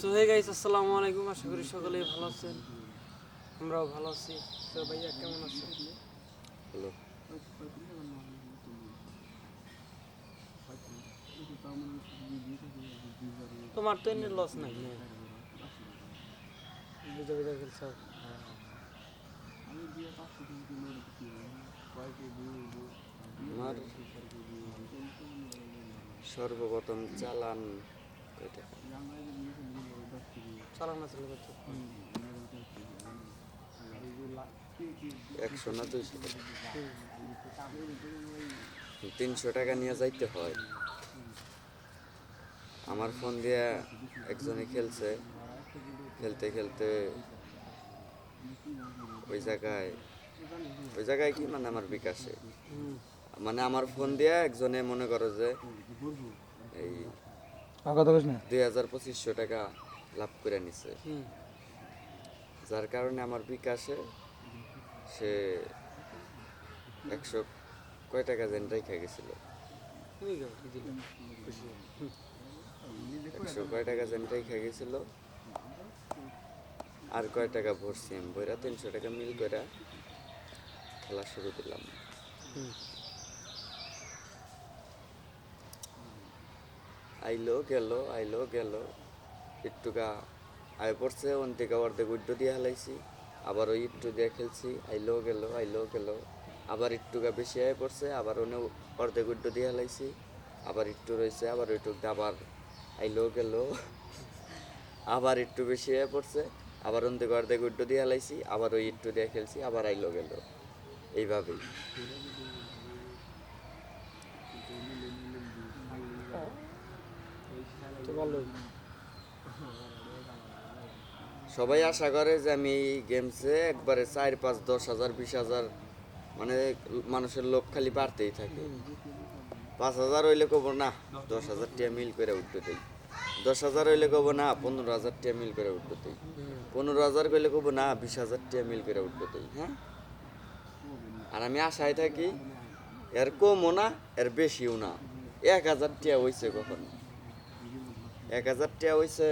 So hey guys আসসালামু আলাইকুম। আশা করি সকলেই ভালো আছেন। আমরাও ভালো আছি। তো ভাইয়া কেমন আছেন? হ্যালো তোমার তো এমনি লস নাই বুঝে বুঝে খেলছ আমার সর্বপ্রথম চালান চালান না তিনশো টাকা নিয়ে যাইতে হয়। আমার ফোন দিয়ে একজনে খেলছে। খেলতে খেলতে ওই জায়গায় ওই জায়গায় কি মানে আমার বিকাশে? মানে আমার ফোন দিয়ে একজনে মনে করো যে এই দুই হাজার পঁচিশশো টাকা লাভ করে নিছে। যার কারণে আমার বিকাশে সে একশো কয় টাকা যেন রেখে গেছিল। একশো কয় টাকা যেন রেখে গেছিল। আর কয় টাকা ভরছি আমি বইরা তিনশো টাকা মিল করে খেলা শুরু দিলাম। আইলো, গেল আইলো, গেল। একটুকা আয় পড়ছে ওন থেকে অর্ধেক উড্ডো দিয়ে হেলাইছি। আবার ওই একটু দিয়ে খেলছি, আইলো, গেল আইলো, গেল। আবার একটুকা বেশি আয় পড়ছে, আবার ওনে অর্ধেক উড্ডো দিয়ে হেলাইছি। আবার একটু রয়েছে আবার ওইটুক দিয়ে আবার আইলো, গেল। আবার একটু বেশি আয় পড়ছে, আবার ওন থেকে অর্ধেক উড্ডো দিয়ে হেলাইছি, আবার ওই একটু দিয়ে খেলছি, আবার আইলো, গেল। এইভাবেই তো ভালোই সবাই আশা করে যে আমি এই গেমসে একবারে চার, পাঁচ, দশ হাজার, বিশ হাজার মানে মানুষের লোক খালি বাড়তেই থাকে। পাঁচ হাজার হইলে কব না, দশ হাজার টিয়া মিল করে উঠতে দেই। দশ হাজার হইলে কব না, পনেরো হাজার টিয়া মিল করে উঠতে দেই। হুম পনেরো হাজার কইলে কব না, বিশ হাজার টিয়া মিল করে উঠতে দেই হ্যাঁ? আর আমি আশায় থাকি, এর কমও না, এর বেশিও না। এক হাজার টিয়া হইছে কখন। এক হাজার টাকা হইছে।